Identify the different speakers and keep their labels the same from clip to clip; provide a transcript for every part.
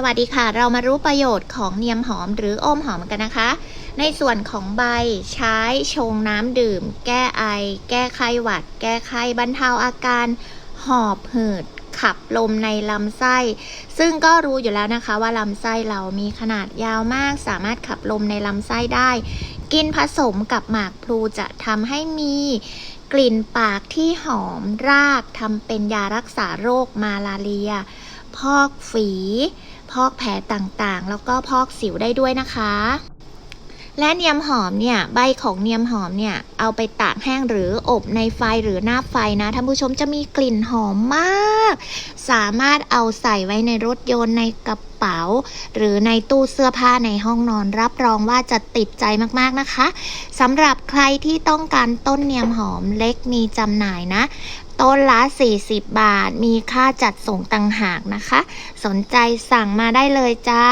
Speaker 1: สวัสดีค่ะ เรามารู้ประโยชน์ของเนียมหอมหรืออ้อมหอมกันนะคะ ในส่วนของใบใช้ชงน้ำดื่ม แก้ไอ แก้ไข้หวัด แก้ไข้บรรเทาอาการ หอบหืด ขับลมในลำไส้ ซึ่งก็รู้อยู่แล้วนะคะว่าลำไส้เรามีขนาดยาวมาก สามารถขับลมในลำไส้ได้ กินผสมกับหมากพลูจะทำให้มีกลิ่นปากที่หอมรากทำเป็นยารักษาโรคมาลาเรีย พอกฝี พอกแผลต่างๆ แล้วก็พอกสิวได้ด้วยนะคะ และเนียมหอมเนี่ยใบของเนียมหอมเนี่ยเอาไปตากแห้งหรืออบในไฟหรือหน้าไฟนะท่านผู้ชมจะมีกลิ่นหอมมาก สามารถเอาใส่ไว้ในรถยนต์ในกระเป๋า หรือในตู้เสื้อผ้าในห้องนอนรับรองว่าจะติดใจมากๆนะคะสำหรับใครที่ต้องการต้นเนียมหอมเล็กมีจำหน่ายนะต้นละ 40 บาท มีค่าจัดส่งต่างหากนะคะ สนใจสั่งมาได้เลยจ้า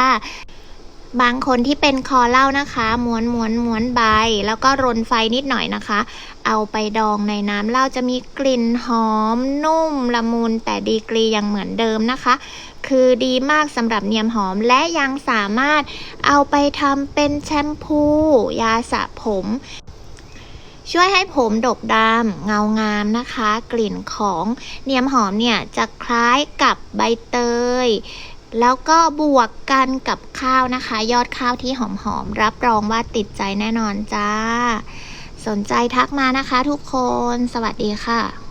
Speaker 1: บางคนที่เป็นคอเหล้านะคะม้วนม้วนม้วนใบ แล้วก็รนไฟนิดหน่อยนะคะ เอาไปดองในน้ำเหล้าจะมีกลิ่นหอม นุ่มละมุนแต่ดีกรียังเหมือนเดิมนะคะ คือดีมากสำหรับเนียมหอมและยังสามารถเอาไปทำเป็นแชมพู ยาสระผม ช่วยให้ผมดกดำเงางามนะคะ กลิ่นของเนียมหอมเนี่ยจะคล้ายกับใบเตย แล้วก็บวกกันกับข้าวนะคะ ยอดข้าวที่หอมๆ รับรองว่าติดใจแน่นอนจ้า สนใจทักมานะคะทุกคน สวัสดีค่ะ